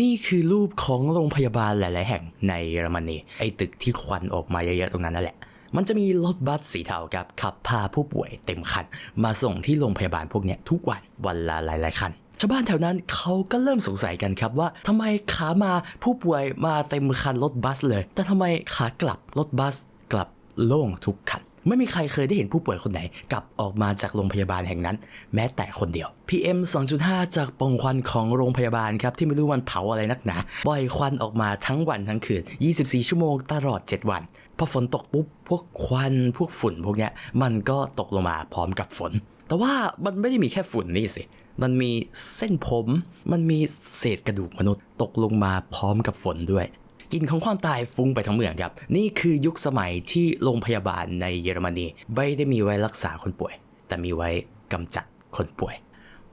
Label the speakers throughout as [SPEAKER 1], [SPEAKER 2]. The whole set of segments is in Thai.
[SPEAKER 1] นี่คือรูปของโรงพยาบาลหลาย ๆ แห่งในเยอรมนีไอ้ตึกที่ควันออกมาเยอะ ๆ ตรงนั้นนั่นแหละ มันจะมีรถบัสสีเทาครับขับพาผู้ป่วยเต็มคัน มาส่งที่โรงพยาบาลพวกเนี้ยทุกวันวันละหลาย ๆ คันชาวบ้านแถวนั้นเขาก็เริ่มสงสัยกันครับว่าทำไมขามาผู้ป่วยมาเต็มคันรถบัสเลย แต่ทำไมขากลับรถบัสกลับโล่งทุกคัน ไม่มีใครเคยได้เห็นผู้ป่วยคนไหน กลับออกมาจากโรงพยาบาลแห่งนั้น แม้แต่คนเดียว PM 2.5 จากปองควันของโรงพยาบาลครับที่ไม่รู้มันเผาอะไรนักหนาปล่อยควันออกมาทั้งวันทั้งคืน 24 ชั่วโมงตลอด 7 วัน พอฝนตกปุ๊บ พวกควันพวกฝุ่นพวกเนี้ยมันก็ตกลงมาพร้อมกับฝน แต่ว่ามันไม่ได้มีแค่ฝุ่นนี่สิมันมีเส้นผม มันมีเศษกระดูกมนุษย์ตกลงมาพร้อมกับฝนด้วย กลิ่นของความตายฟุ้งไปทั้งเมืองครับ นี่คือยุคสมัยที่โรงพยาบาลในเยอรมนีไม่ได้มีไว้รักษาคนป่วย แต่มีไว้กำจัดคนป่วย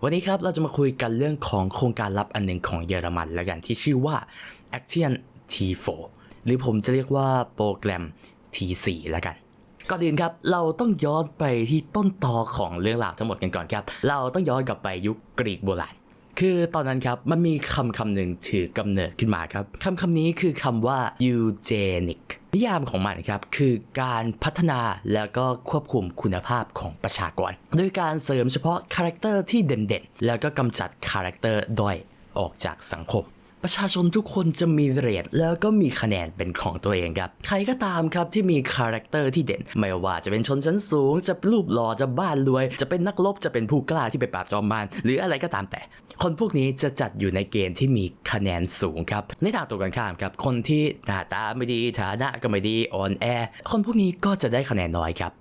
[SPEAKER 1] วันนี้ครับเราจะมาคุยกันเรื่องของโครงการลับอันหนึ่งของเยอรมันแล้วกันที่ชื่อว่า Action T4 หรือผมจะเรียกว่าโปรแกรม T4 แล้วกันก่อนอื่นครับ เราต้องย้อนไปที่ต้นตอของเรื่องราวทั้งหมดกันก่อนครับ เราต้องย้อนกลับไปยุคกรีกโบราณ คือตอนนั้นครับมันมีคำคำหนึ่งถือกำเนิดขึ้นมาครับคำคำนี้คือคำว่า eugenic นิยามของมันครับคือการพัฒนาแล้วก็ควบคุมคุณภาพของประชากร โดยการเสริมเฉพาะคาแรคเตอร์ที่เด่นๆ แล้วก็กำจัดคาแรคเตอร์ด้อยออกจากสังคม ประชาชนทุกคนจะมีเรทแล้วก็มีคะแนนเป็นของตัวเองครับ ใครก็ตามครับที่มีคาแรคเตอร์ที่เด่น ไม่ว่าจะเป็นชนชั้นสูง จะรูปหล่อจะบ้านรวย จะเป็นนักรบจะเป็นผู้กล้าที่ไปปราบจอมมารหรืออะไรก็ตามแต่ คนพวกนี้จะจัดอยู่ในเกณฑ์ที่มีคะแนนสูงครับ ในทางตรงกันข้ามครับ คนที่หน้าตาไม่ดีฐานะก็ไม่ดีอ่อนแอ คนพวกนี้ก็จะได้คะแนนน้อยครับ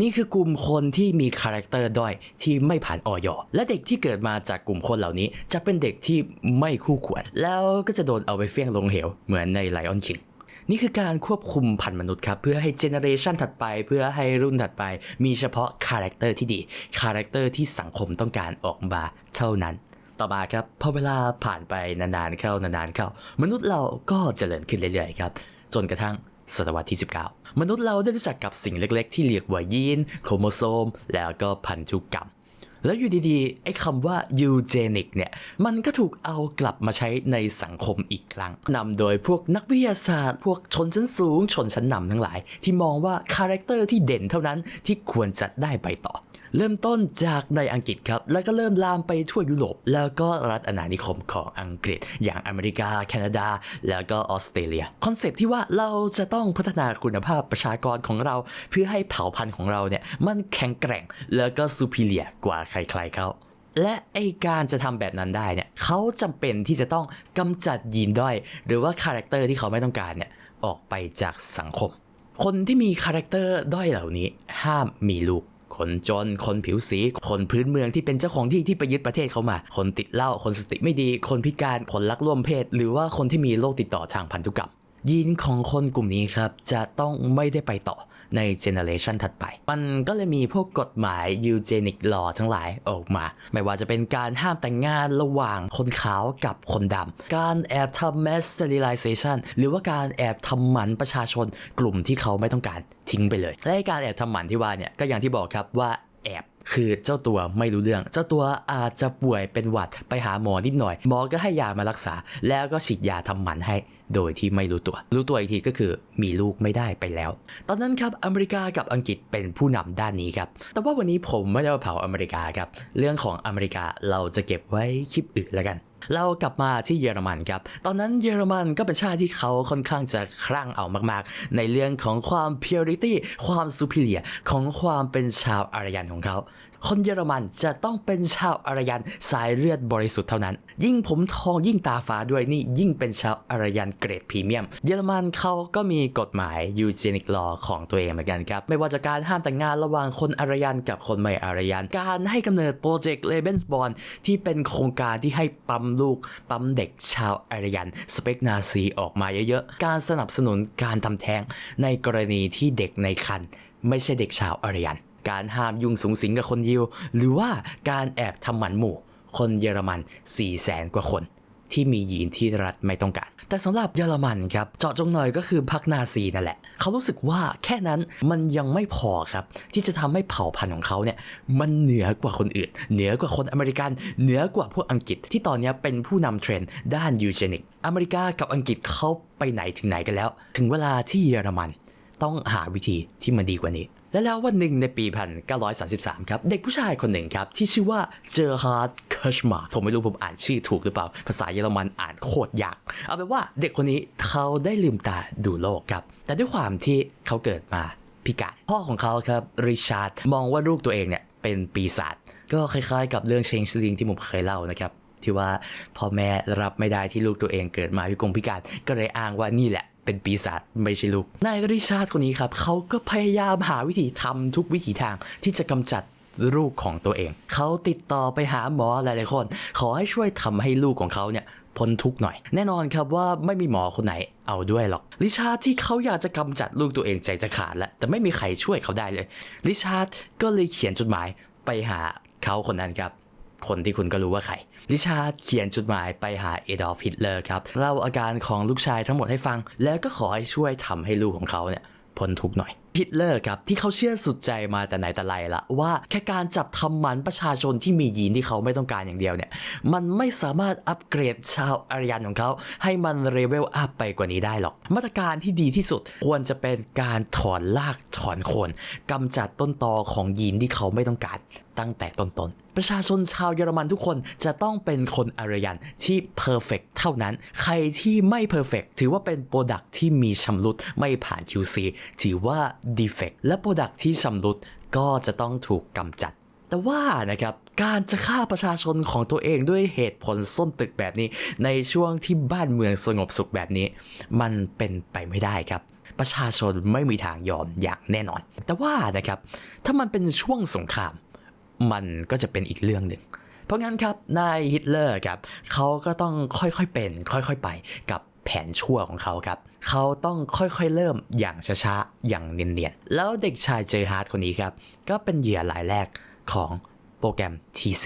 [SPEAKER 1] นี่คือกลุ่มคนที่มีคาแรคเตอร์ด้อยที่ไม่ผ่านออยและเด็กที่เกิดมาจากกลุ่มคนเหล่านี้ จะเป็นเด็กที่ไม่คู่ควร แล้วก็จะโดนเอาไปเฟี้ยงลงเหว เหมือนในไลออนคิงนี่คือการควบคุมพันธุ์มนุษย์ครับ เพื่อให้เจเนอเรชันถัดไปเพื่อให้รุ่นถัดไป มีเฉพาะคาแรคเตอร์ที่ดีคาแรคเตอร์ที่สังคมต้องการออกมาเท่านั้น ต่อมาครับพอเวลาผ่านไปนานๆเข้านานๆเข้ามนุษย์เราก็เจริญขึ้นเรื่อยๆครับจนกระทั่งศตวรรษที่ 19 มนุษย์เราได้รู้จักกับสิ่งเล็กๆ ที่เรียกว่ายีน โครโมโซม แล้วก็พันธุกรรม แล้วอยู่ดีๆ ไอ้คำว่า eugenic เนี่ย มันก็ถูกเอากลับมาใช้ในสังคมอีกครั้งนำโดยพวกนักวิทยาศาสตร์ พวกชนชั้นสูง ชนชั้นนำทั้งหลาย ที่มองว่าคาแรคเตอร์ที่เด่นเท่านั้นที่ควรจะได้ไปต่อ เริ่มต้นจากในอังกฤษครับ แล้วก็เริ่มลามไปทั่วยุโรป แล้วก็รัฐอาณานิคมของอังกฤษ อย่างอเมริกา แคนาดา แล้วก็ออสเตรเลีย คอนเซปต์ที่ว่าเราจะต้องพัฒนาคุณภาพประชากรของเรา เพื่อให้เผ่าพันธุ์ของเราเนี่ยมันแข็งแกร่ง แล้วก็ซูพิเลียกว่าใครๆเขาและไอการจะทำแบบนั้นได้เนี่ยเขาจำเป็นที่จะต้องกำจัดยีนด้อย หรือว่าคาแรคเตอร์ที่เขาไม่ต้องการเนี่ยออกไปจากสังคม คนที่มีคาแรคเตอร์ด้อยเหล่านี้ห้ามมีลูก คนจน คนผิวสี คนพื้นเมืองที่เป็นเจ้าของที่ที่ไปยึดประเทศเขามา คนติดเหล้า คนสติไม่ดี คนพิการ คนรักล่วมเพศ หรือว่าคนที่มีโรคติดต่อทางพันธุกรรม ยีนของคนกลุ่มนี้ครับจะต้องไม่ได้ไปต่อในเจเนอเรชันถัดไป มันก็เลยมีพวกกฎหมายยูเจนิกลอทั้งหลายออกมา ไม่ว่าจะเป็นการห้ามแต่งงานระหว่างคนขาวกับคนดำ การแอบทำ mass sterilization หรือว่าการแอบทำหมันประชาชนกลุ่มที่เขาไม่ต้องการทิ้งไปเลย และการแอบทำหมันที่ว่าเนี่ยก็อย่างที่บอกครับว่าแอบ คือเจ้าตัวไม่รู้เรื่อง เจ้าตัวอาจจะป่วยเป็นหวัดไปหาหมอนิดหน่อย หมอก็ให้ยามารักษา แล้วก็ฉีดยาทำหมันให้โดยที่ไม่รู้ตัว รู้ตัวอีกทีก็คือมีลูกไม่ได้ไปแล้ว ตอนนั้นครับอเมริกากับอังกฤษเป็นผู้นำด้านนี้ครับ แต่ว่าวันนี้ผมไม่ได้มาเผาอเมริกาครับ เรื่องของอเมริกาเราจะเก็บไว้คลิปอื่นแล้วกัน เรากลับมาที่เยอรมันครับ ตอนนั้นเยอรมันก็เป็นชาติที่เขาค่อนข้างจะคลั่งเอามากๆ ในเรื่องของความ purity ความ superior ของความเป็นชาวอารยันของเขา คนเยอรมันจะต้องเป็นชาวอารยันสายเลือดบริสุทธิ์เท่านั้น ยิ่งผมทองยิ่งตาฟ้าด้วยนี่ยิ่งเป็นชาวอารยันเกรดพรีเมียม เยอรมันเขาก็มีกฎหมาย eugenic law ของตัวเองเหมือนกันครับ ไม่ว่าจะการห้ามแต่งงานระหว่างคนอารยันกับคนไม่อารยัน การให้กำเนิดโปรเจกต์เลเบนส์บอลที่เป็นโครงการที่ให้ปั๊มลูกปั๊มเด็กชาวอารยัน สเปกนาซีออกมาเยอะๆ การสนับสนุนการทำแท้งในกรณีที่เด็กในครรภ์ไม่ใช่เด็กชาวอารยัน การห้ามยุ่งสูงสิงกับคนยิว หรือว่าการแอบทำหมันหมู่ คนเยอรมัน4 0 0แสนกว่าคน ที่มียีนที่รัฐไม่ต้องการ แต่สำหรับเยอรมันครับเจาะจงหน่อยก็คือพรรคนาซีนั่นแหละ เขารู้สึกว่าแค่นั้นมันยังไม่พอครับ ที่จะทำให้เผ่าพันธุ์ของเขาเนี่ยมันเหนือกว่าคนอื่น เหนือกว่าคนอเมริกัน เหนือกว่าพวกอังกฤษ ที่ตอนนี้เป็นผู้นำเทรนด์ด้านยูเจนิกอเมริกากับอังกฤษเขาไปไหนถึงไหนกันแล้ว ถึงเวลาที่เยอรมันต้องหาวิธีที่มันดีกว่านี้ และแล้ววันหนึ่งในปี 1933 ครับ เด็กผู้ชายคนหนึ่งครับ ที่ชื่อว่าเจอฮาร์ดเคิชมาผมไม่รู้ผมอ่านชื่อถูกหรือเปล่า ภาษาเยอรมันอ่านโคตรยาก เอาเป็นว่าเด็กคนนี้เขาได้ลืมตาดูโลกครับ แต่ด้วยความที่เขาเกิดมาพิการพ่อของเขาครับริชาร์ดมองว่าลูกตัวเองเนี่ยเป็นปีศาจก็คล้ายๆ กับเรื่องเชงสลิงที่ผมเคยเล่านะครับที่ว่าพ่อแม่รับไม่ได้ที่ลูกตัวเองเกิดมาพิกลพิการก็เลยอ้างว่านี่แหละ เป็นปีศาจไม่ใช่ลูก นายริชาร์ดคนนี้ครับเขาก็พยายามหาวิธีทำทุกวิถีทางที่จะกำจัดลูกของตัวเอง เขาติดต่อไปหาหมอหลายๆคน ขอให้ช่วยทำให้ลูกของเขาเนี่ยพ้นทุกหน่อย แน่นอนครับว่าไม่มีหมอคนไหนเอาด้วยหรอก ริชาร์ดที่เขาอยากจะกำจัดลูกตัวเองใจจะขาดแล้วแต่ไม่มีใครช่วยเขาได้เลย ริชาร์ดก็เลยเขียนจดหมายไปหาเขาคนนั้นครับ คนที่คุณก็รู้ว่าใคร ลิชาร์ดเขียนจดหมายไปหาเอดอล์ฟฮิตเลอร์ครับเล่าอาการของลูกชายทั้งหมดให้ฟัง แล้วก็ขอให้ช่วยทำให้ลูกของเขาเนี่ยพ้นทุกข์หน่อย ฮิตเลอร์ครับที่เขาเชื่อสุดใจมาแต่ไหนแต่ไรละว่าแค่การจับทำหมันประชาชนที่มียีนที่เขาไม่ต้องการอย่างเดียวเนี่ยมันไม่สามารถอัปเกรดชาวอารยันของเขา ให้มันเลเวลอัพไปกว่านี้ได้หรอก มาตรการที่ดีที่สุดควรจะเป็นการถอนรากถอนโคนกำจัดต้นตอของยีนที่เขาไม่ต้องการตั้งแต่ต้นๆ ประชาชนชาวเยอรมันทุกคนจะต้องเป็นคนอารยันที่เพอร์เฟกเท่านั้น ใครที่ไม่เพอร์เฟกถือว่าเป็นโปรดักที่มีชำรุดไม่ผ่าน QC ถือว่าดีเฟกและโปรดักที่ชำรุดก็จะต้องถูกกำจัด แต่ว่านะครับการจะฆ่าประชาชนของตัวเองด้วยเหตุผลส้นตึกแบบนี้ ในช่วงที่บ้านเมืองสงบสุขแบบนี้ มันเป็นไปไม่ได้ครับ ประชาชนไม่มีทางยอมอย่างแน่นอน แต่ว่านะครับถ้ามันเป็นช่วงสงคราม มันก็จะเป็นอีกเรื่องหนึ่งเพราะงั้นครับนายฮิตเลอร์ครับเขาก็ต้องค่อยๆเป็น ค่อยๆไปกับ แผนชั่วของเขาครับ เขาต้องค่อยๆเริ่มอย่างช้าๆ อย่างเนียนๆ แล้วเด็กชายเจอฮาร์ดคนนี้ครับ ก็เป็นเหยื่อรายแรกของโปรแกรม T4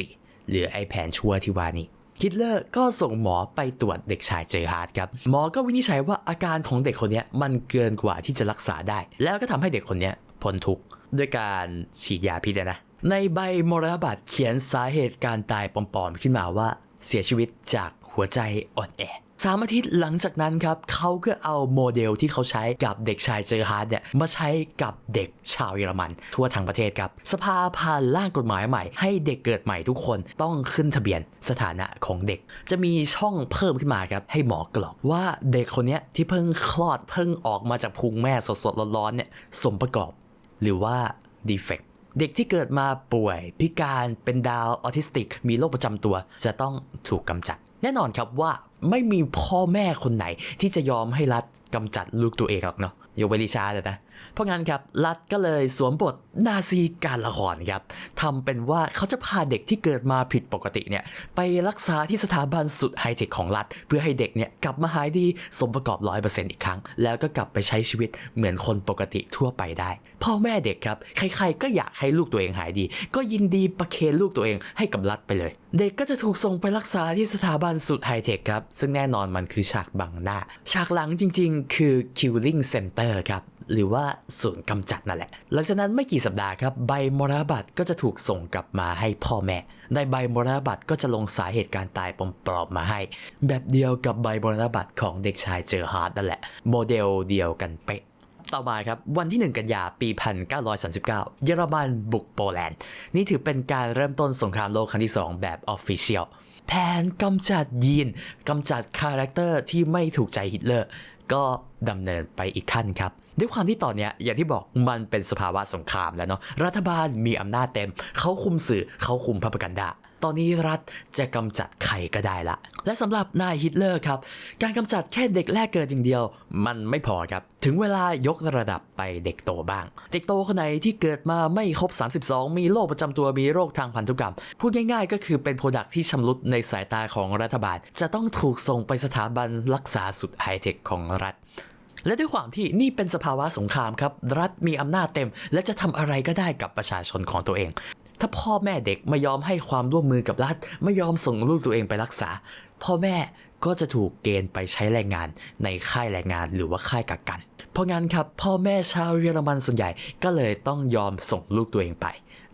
[SPEAKER 1] หรือไอแผนชั่วที่ว่านี้ฮิตเลอร์ก็ส่งหมอไปตรวจเด็กชายเจอฮาร์ดครับ หมอก็วินิจฉัยว่าอาการของเด็กคนนี้มันเกินกว่าที่จะรักษาได้ แล้วก็ทำให้เด็กคนนี้พ้นทุกข์ด้วยการฉีดยาพิษนะในใบมรณบัตรเขียนสาเหตุการตายปลอมๆขึ้นมาว่าเสียชีวิตจากหัวใจอ่อนแอ สามอาทิตย์หลังจากนั้นครับเขาก็เอาโมเดลที่เขาใช้กับเด็กชายเจอฮาร์ดเนี่ยมาใช้กับเด็กชาวเยอรมัน ทั่วทั้งประเทศครับ สภาผ่านร่างกฎหมายใหม่ ให้เด็กเกิดใหม่ทุกคนต้องขึ้นทะเบียนสถานะของเด็ก จะมีช่องเพิ่มขึ้นมาครับให้หมอกรอกว่าเด็กคนนี้ที่เพิ่งคลอดเพิ่งออกมาจากพุงแม่สดๆร้อนๆเนี่ยสมประกอบ หรือว่าดีเฟกเด็กที่เกิดมาป่วย พิการเป็นดาวออทิสติก มีโรคประจำตัว จะต้องถูกกำจัด แน่นอนครับว่า ไม่มีพ่อแม่คนไหน ที่จะยอมให้รัฐกำจัดลูกตัวเองหรอกเนาะยกเว้นดิชาร์ดนะ เพราะงั้นครับ รัฐก็เลยสวมบทนาซีการละครครับทำเป็นว่าเขาจะพาเด็กที่เกิดมาผิดปกติเนี่ย ไปรักษาที่สถาบันสุดไฮเทคของรัฐ เพื่อให้เด็กเนี่ยกลับมาหายดีสมประกอบ100%อีกครั้ง แล้วก็กลับไปใช้ชีวิตเหมือนคนปกติทั่วไปได้ พ่อแม่เด็กครับ ใครๆก็อยากให้ลูกตัวเองหายดี ก็ยินดีประเคนลูกตัวเองให้กับรัฐไปเลย เด็กก็จะถูกส่งไปรักษาที่สถาบันสุดไฮเทคครับซึ่งแน่นอนมันคือฉากบังหน้า ฉากหลังจริงๆ คือ Killing Center ครับ หรือว่าศูนย์กำจัดนั่นแหละ หลังจากนั้นไม่กี่สัปดาห์ครับ ใบมรณบัตรก็จะถูกส่งกลับมาให้พ่อแม่ ในใบมรณบัตรก็จะลงสาเหตุการตายปลอมๆมาให้ แบบเดียวกับใบมรณบัตรของเด็กชายเจอฮาร์ดนั่นแหละ โมเดลเดียวกันเป๊ะต่อมาครับ วันที่ 1 กันยาปี 1939 เยอรมันบุกโปแลนด์ นี่ถือเป็นการเริ่มต้นสงครามโลกครั้งที่ 2 แบบออฟฟิเชียล แผนกำจัดยีนกำจัดคาแรคเตอร์ที่ไม่ถูกใจฮิตเลอร์ ก็ดำเนินไปอีกขั้นครับ ด้วยความที่ตอนเนี้ยอย่างที่บอกมันเป็นสภาวะสงครามแล้วเนาะรัฐบาลมีอำนาจเต็ม เขาคุมสื่อเขาคุมพระประกันดาตอนนี้รัฐจะกำจัดใครก็ได้ละ และสำหรับนายฮิตเลอร์ครับ การกำจัดแค่เด็กแรกเกิดอย่างเดียว มันไม่พอครับ ถึงเวลายกระดับไปเด็กโตบ้าง เด็กโตคนไหนที่เกิดมาไม่ครบ 32 มีโรคประจำตัวมีโรคทางพันธุกรรม พูดง่ายๆ ก็คือเป็นโปรดักที่ชำรุดในสายตาของรัฐบาล จะต้องถูกส่งไปสถาบันรักษาสุดไฮเทคของรัฐ และด้วยความที่นี่เป็นสภาวะสงครามครับ รัฐมีอำนาจเต็ม และจะทำอะไรก็ได้กับประชาชนของตัวเอง ถ้าพ่อแม่เด็กไม่ยอมให้ความร่วมมือกับรัฐ ไม่ยอมส่งลูกตัวเองไปรักษา พ่อแม่ก็จะถูกเกณฑ์ไปใช้แรงงานในค่ายแรงงานหรือว่าค่ายกักกัน เพราะงั้นครับ พ่อแม่ชาวเยอรมันส่วนใหญ่ก็เลยต้องยอมส่งลูกตัวเองไป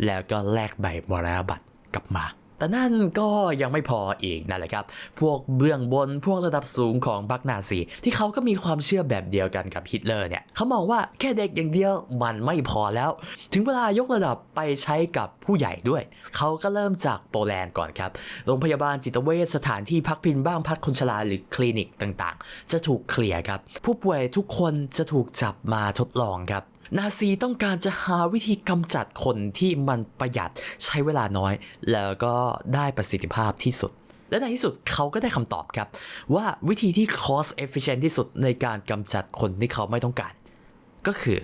[SPEAKER 1] แล้วก็แลกใบมรณบัตรกลับมา แต่นั่นก็ยังไม่พออีกนั่นแหละครับ พวกเบื้องบนพวกระดับสูงของบักนาซีที่เขาก็มีความเชื่อแบบเดียวกันกับฮิตเลอร์เนี่ยเขามองว่าแค่เด็กอย่างเดียวมันไม่พอแล้ว ถึงเวลายกระดับไปใช้กับผู้ใหญ่ด้วย เขาก็เริ่มจากโปแลนด์ก่อนครับ โรงพยาบาลจิตเวชสถานที่พักพิงบ้านพักคนชราหรือคลินิกต่างๆ จะถูกเคลียร์ครับ ผู้ป่วยทุกคนจะถูกจับมาทดลองครับ นาซีต้องการจะหาวิธีกำจัดคนที่มันประหยัดใช้เวลาน้อย แล้วก็ได้ประสิทธิภาพที่สุด และในที่สุดเขาก็ได้คำตอบครับ ว่าวิธีที่ cost efficient ที่สุดในการกำจัดคนที่เขาไม่ต้องการ ก็คือ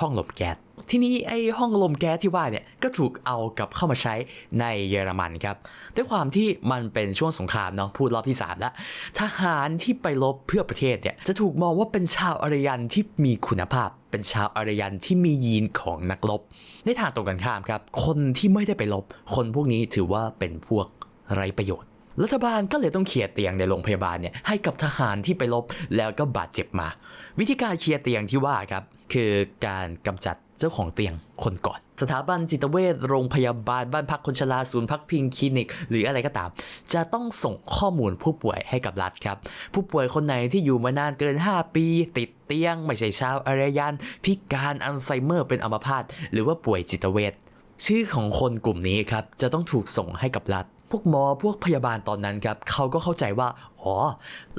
[SPEAKER 1] ห้องลมแก๊สทีนี้ไอ้ห้องลมแก๊สที่ว่าเนี่ยก็ถูกเอากลับเข้ามาใช้ในเยอรมันครับ ด้วยความที่มันเป็นช่วงสงครามเนาะพูดรอบที่3แล้วทหารที่ไปรบเพื่อประเทศเนี่ยจะถูกมองว่าเป็นชาวอารยันที่มีคุณภาพ เป็นชาวอารยันที่มียีนของนักรบ ในทางตรงกันข้ามครับ คนที่ไม่ได้ไปรบ คนพวกนี้ถือว่าเป็นพวกไร้ประโยชน์ รัฐบาลก็เลยต้องเคลียร์เตียงในโรงพยาบาลเนี่ยให้กับทหารที่ไปรบแล้วก็บาดเจ็บมา วิธีการเคลียร์เตียงที่ว่าครับคือการกำจัดเจ้าของเตียงคนก่อน สถาบันจิตเวชโรงพยาบาลบ้านพักคนชราศูนย์พักพิงคลินิก หรืออะไรก็ตาม จะต้องส่งข้อมูลผู้ป่วยให้กับรัฐครับ ผู้ป่วยคนไหนที่อยู่มานานเกิน 5 ปี ติดเตียง ไม่ใช่ชาวอารยัน พิการอัลไซเมอร์เป็นอัมพาตหรือว่าป่วยจิตเวชชื่อของคนกลุ่มนี้ครับจะต้องถูกส่งให้กับรัฐพวกหมอพวกพยาบาลตอนนั้นครับเขาก็เข้าใจว่า อ๋อ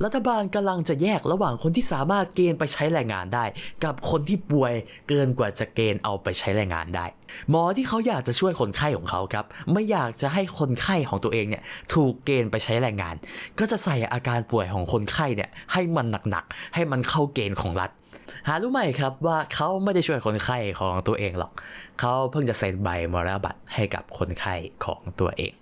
[SPEAKER 1] รัฐบาลกำลังจะแยกระหว่างคนที่สามารถเกณฑ์ไปใช้แรงงานได้ กับคนที่ป่วยเกินกว่าจะเกณฑ์เอาไปใช้แรงงานได้ หมอที่เขาอยากจะช่วยคนไข้ของเขาครับ ไม่อยากจะให้คนไข้ของตัวเองเนี่ยถูกเกณฑ์ไปใช้แรงงาน ก็จะใส่อาการป่วยของคนไข้เนี่ยให้มันหนักๆ ให้มันเข้าเกณฑ์ของรัฐหารู้ไหมครับว่าเขาไม่ได้ช่วยคนไข้ของตัวเองหรอก เขาเพิ่งจะเซ็นใบมรณบัตรให้กับคนไข้ของตัวเอง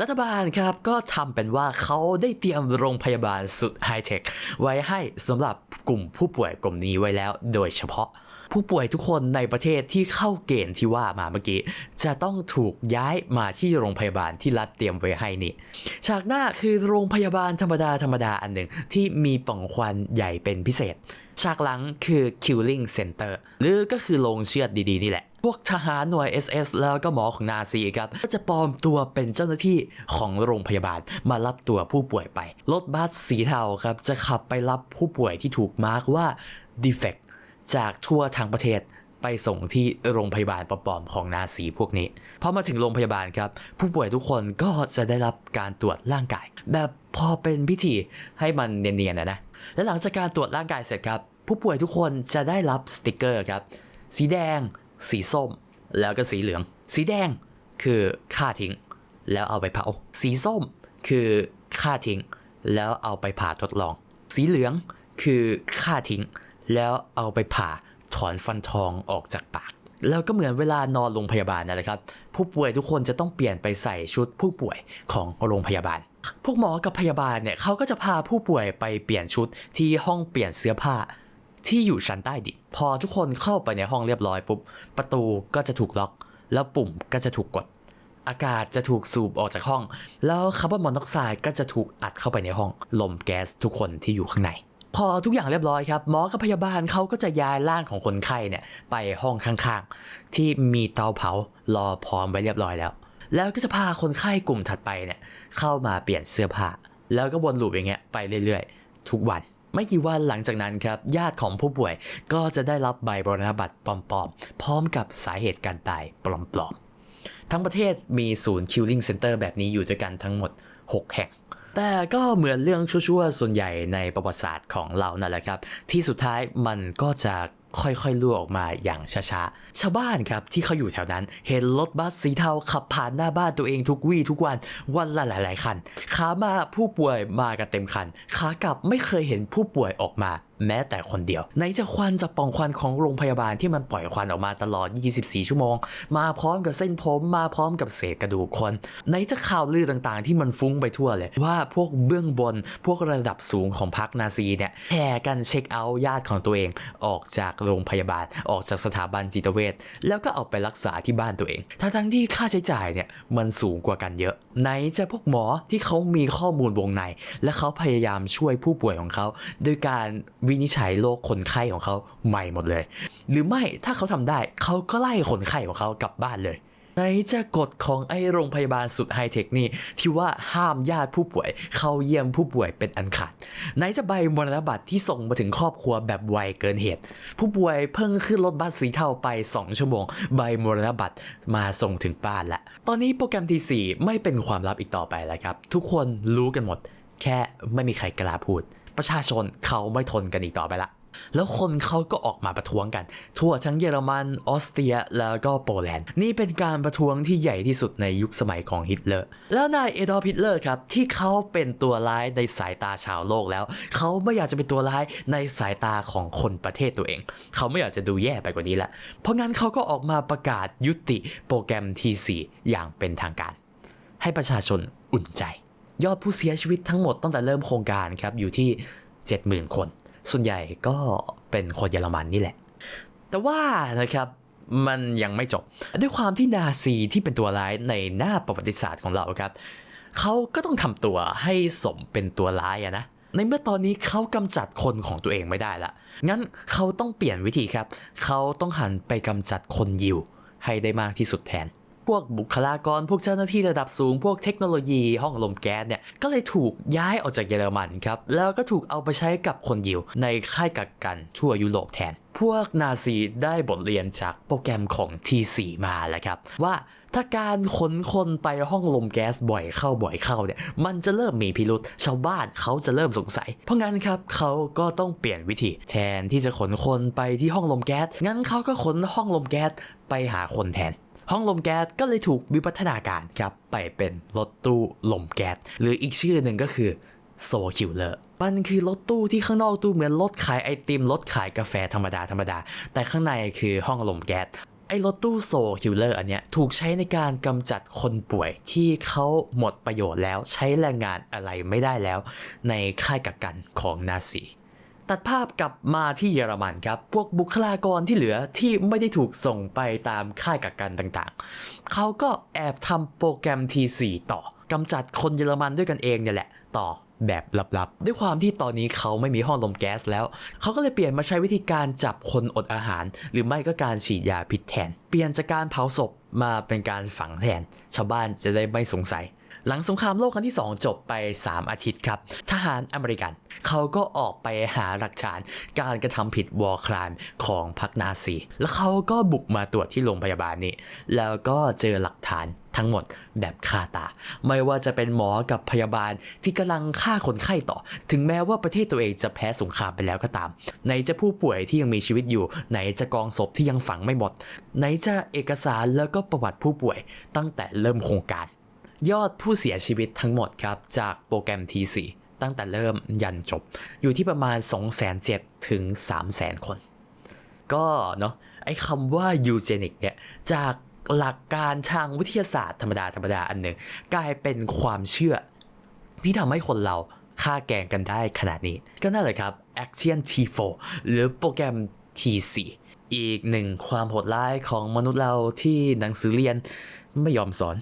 [SPEAKER 1] รัฐบาลครับก็ทำเป็นว่าเขาได้เตรียมโรงพยาบาลสุดไฮเทคไว้ให้สำหรับกลุ่มผู้ป่วยกลุ่มนี้ไว้แล้ว โดยเฉพาะผู้ป่วยทุกคนในประเทศที่เข้าเกณฑ์ที่ว่ามาเมื่อกี้ จะต้องถูกย้ายมาที่โรงพยาบาลที่รัฐเตรียมไว้ให้นี่ ฉากหน้าคือโรงพยาบาลธรรมดาธรรมดาอันหนึ่งที่มีป่องควันใหญ่เป็นพิเศษ ฉากหลังคือ Killing Center หรือก็คือโรงเชือดดีๆ นี่แหละ พวกทหารหน่วย SS แล้วก็หมอของนาซีครับ ก็จะปลอมตัวเป็นเจ้าหน้าที่ของโรงพยาบาลมารับตัวผู้ป่วยไป รถบัสสีเทาครับ จะขับไปรับผู้ป่วยที่ถูกมาร์กว่า defect จากทั่วทางประเทศไปส่งที่โรงพยาบาลปลอมๆของนาซีพวกนี้พอมาถึงโรงพยาบาลครับ ผู้ป่วยทุกคนก็จะได้รับการตรวจร่างกาย แบบพอเป็นพิธีให้มันเนียนๆนะนะและหลังจากการตรวจร่างกายเสร็จครับ ผู้ป่วยทุกคนจะได้รับสติกเกอร์ครับ สีแดง สีส้ม แล้วก็สีเหลือง สีแดงคือฆ่าทิ้ง แล้วเอาไปเผา สีส้มคือฆ่าทิ้ง แล้วเอาไปผ่าทดลอง สีเหลืองคือฆ่าทิ้ง แล้วเอาไปผ่าถอนฟันทองออกจากปาก แล้วก็เหมือนเวลานอนโรงพยาบาลนั่นแหละครับ ผู้ป่วยทุกคนจะต้องเปลี่ยนไปใส่ชุดผู้ป่วยของโรงพยาบาล พวกหมอกับพยาบาลเนี่ยเขาก็จะพาผู้ป่วยไปเปลี่ยนชุดที่ห้องเปลี่ยนเสื้อผ้า ที่อยู่ชั้นใต้ดินพอทุกคนเข้าไปในห้องเรียบร้อยปุ๊บประตูก็จะถูกล็อก แล้วปุ่มก็จะถูกกด อากาศจะถูกสูบออกจากห้อง แล้วคาร์บอนมอนอกไซด์ก็จะถูกอัดเข้าไปในห้อง ลมแก๊สทุกคนที่อยู่ข้างใน พอทุกอย่างเรียบร้อยครับหมอกับพยาบาลเขาก็จะย้ายร่างของคนไข้เนี่ยไปห้องข้างๆ ที่มีเตาเผารอพร้อมไว้เรียบร้อยแล้ว แล้วก็จะพาคนไข้กลุ่มถัดไปเนี่ยเข้ามาเปลี่ยนเสื้อผ้าแล้วก็วนลูปอย่างเงี้ยไปเรื่อยๆ ทุกวัน ไม่กี่วันหลังจากนั้นครับญาติของผู้ป่วยก็จะได้รับใบบรณบัตรปลอมๆ พร้อมกับสาเหตุการตายปลอมๆ ทั้งประเทศมีศูนย์ Killing Center แบบนี้อยู่ด้วยกันทั้งหมด 6 แห่งแต่ก็เหมือนเรื่องชั่วๆ ส่วนใหญ่ในประวัติศาสตร์ของเรานั่นแหละครับ ที่สุดท้ายมันก็จะ ค่อยๆรั่วออกมาอย่างช้าๆ ชาวบ้านครับที่เขาอยู่แถวนั้น เห็นรถบัสสีเทาขับผ่านหน้าบ้านตัวเองทุกวี่ทุกวันวันละหลาย ๆ คัน ขามาผู้ป่วยมากันเต็มคัน ขากลับไม่เคยเห็นผู้ป่วยออกมาแม้แต่คนเดียวไหนจะควันจากปล่องควันของโรงพยาบาลที่มันปล่อยควันออกมาตลอด 24 ชั่วโมง มาพร้อมกับเส้นผมมาพร้อมกับเศษกระดูกคนไหนจะข่าวลือต่างๆ ที่มันฟุ้งไปทั่วเลย ว่าพวกเบื้องบนพวกระดับสูงของพรรคนาซีเนี่ยแห่กันเช็คเอาท์ญาติของตัวเอง ออกจากโรงพยาบาลออกจากสถาบันจิตเวชแล้วก็เอาไปรักษาที่บ้านตัวเองทั้งๆที่ค่าใช้จ่ายเนี่ยมันสูงกว่ากันเยอะ ไหนจะพวกหมอที่เขามีข้อมูลวงใน และเขาพยายามช่วยผู้ป่วยของเขาโดยการวินิจฉัยโรคคนไข้ของเขาใหม่หมดเลย หรือไม่ถ้าเขาทำได้เขาก็ไล่คนไข้ของเขากลับบ้านเลยไหนจะกฎของไอโรงพยาบาลสุดไฮเทคนี่ที่ว่าห้ามญาติผู้ป่วย เข้าเยี่ยมผู้ป่วยเป็นอันขาดไหนจะใบมรณบัตรที่ส่งมาถึงครอบครัวแบบไวเกินเหตุ ผู้ป่วยเพิ่งขึ้นรถบัสสีเทาไป 2 ชั่วโมง ใบมรณบัตรมาส่งถึงบ้านละตอนนี้โปรแกรมทีสี่ไม่เป็นความลับอีกต่อไปแล้วครับ ทุกคนรู้กันหมด แค่ไม่มีใครกล้าพูด ประชาชนเขาไม่ทนกันอีกต่อไปละแล้วคนเขาก็ออกมาประท้วงกัน ทั่วทั้งเยอรมันออสเตรียแล้วก็โปแลนด์ นี่เป็นการประท้วงที่ใหญ่ที่สุดในยุคสมัยของฮิตเลอร์แล้วนายเอดอล์ฟฮิตเลอร์ครับที่เขาเป็นตัวร้ายในสายตาชาวโลกแล้ว เขาไม่อยากจะเป็นตัวร้ายในสายตาของคนประเทศตัวเอง เขาไม่อยากจะดูแย่ไปกว่านี้ละเพราะงั้นเขาก็ออกมาประกาศยุติโปรแกรม T4 อย่างเป็นทางการ ให้ประชาชนอุ่นใจ ยอดผู้เสียชีวิตทั้งหมดตั้งแต่เริ่มโครงการครับอยู่ที่ 70,000 คน ส่วนใหญ่ก็เป็นคนเยอรมันนี่แหละ แต่ว่านะครับมันยังไม่จบ ด้วยความที่นาซีที่เป็นตัวร้ายในหน้าประวัติศาสตร์ของเราครับเขาก็ต้องทำตัวให้สมเป็นตัวร้ายอะนะในเมื่อตอนนี้เขากำจัดคนของตัวเองไม่ได้ละ งั้นเขาต้องเปลี่ยนวิธีครับ เขาต้องหันไปกำจัดคนยิวให้ได้มากที่สุดแทน พวกบุคลากร พวกเจ้าหน้าที่ระดับสูง พวกเทคโนโลยีห้องลมแก๊สเนี่ย ก็เลยถูกย้ายออกจากเยอรมันครับ แล้วก็ถูกเอาไปใช้กับคนยิวในค่ายกักกันทั่วยุโรปแทน พวกนาซีได้บทเรียนจากโปรแกรมของ T4 มาแล้วครับ ว่าถ้าการขนคนไปห้องลมแก๊สบ่อยเข้าบ่อยเข้าเนี่ย มันจะเริ่มมีพิรุษชาวบ้านเขาจะเริ่มสงสัย เพราะงั้นครับเขาก็ต้องเปลี่ยนวิธี แทนที่จะขนคนไปที่ห้องลมแก๊สงั้นเขาก็ขนห้องลมแก๊สไปหาคนแทน ห้องลมแก๊สก็เลยถูกวิวัฒนาการครับไปเป็นรถตู้ลมแก๊สหรืออีกชื่อหนึ่งก็คือโซคิวเลอร์มันคือรถตู้ที่ข้างนอกตู้เหมือนรถขายไอติมรถขายกาแฟธรรมดาธรรมดา แต่ข้างในคือห้องลมแก๊สไอ้รถตู้โซคิวเลอร์อันเนี้ยถูกใช้ในการกำจัดคนป่วยที่เขาหมดประโยชน์แล้วใช้แรงงานอะไรไม่ได้แล้ว ในค่ายกักกันของนาซี ตัดภาพกลับมาที่เยอรมันครับ พวกบุคลากรที่เหลือที่ไม่ได้ถูกส่งไปตามค่ายกักกันต่างๆ เขาก็แอบทำโปรแกรม T4 ต่อกำจัดคนเยอรมันด้วยกันเองเนี่ยแหละ ต่อแบบลับๆ ด้วยความที่ตอนนี้เขาไม่มีห้องลมแก๊สแล้ว เขาก็เลยเปลี่ยนมาใช้วิธีการจับคนอดอาหาร หรือไม่ก็การฉีดยาพิษแทน เปลี่ยนจากการเผาศพมาเป็นการฝังแทน ชาวบ้านจะได้ไม่สงสัย หลังสงครามโลกครั้งที่ 2 จบไป 3 อาทิตย์ครับ ทหารอเมริกัน เขาก็ออกไปหาหลักฐานการกระทำผิดวอร์ครามของพรรคนาซี แล้วเขาก็บุกมาตรวจที่โรงพยาบาลนี้ แล้วก็เจอหลักฐานทั้งหมดแบบคาตา ไม่ว่าจะเป็นหมอกับพยาบาลที่กำลังฆ่าคนไข้ต่อ ถึงแม้ว่าประเทศตัวเองจะแพ้สงครามไปแล้วก็ตาม ไหนจะผู้ป่วยที่ยังมีชีวิตอยู่ ไหนจะกองศพที่ยังฝังไม่หมด ไหนจะเอกสารแล้วก็ประวัติผู้ป่วยตั้งแต่เริ่มโครงการ ยอดผู้เสียชีวิตทั้งหมดครับจากโปรแกรม T4 ตั้งแต่เริ่มยันจบ อยู่ที่ประมาณ 2 7 0 0 0ถึง300,000 คน ก็เนาะไอ้คำว่ายูเจนิกเนี่ยจากหลักการทางวิทยาศาสตร์ธรรมดาธรรมดาอันหนึ่งกลายเป็นความเชื่อ ที่ทำให้คนเราฆ่าแกงกันได้ขนาดนี้ ก็นั่นแหละครับ Action T4 หรือโปรแกรม T4 อีกหนึ่งความโหดร้ายของมนุษย์เราที่หนังสือเรียนไม่ยอมสอน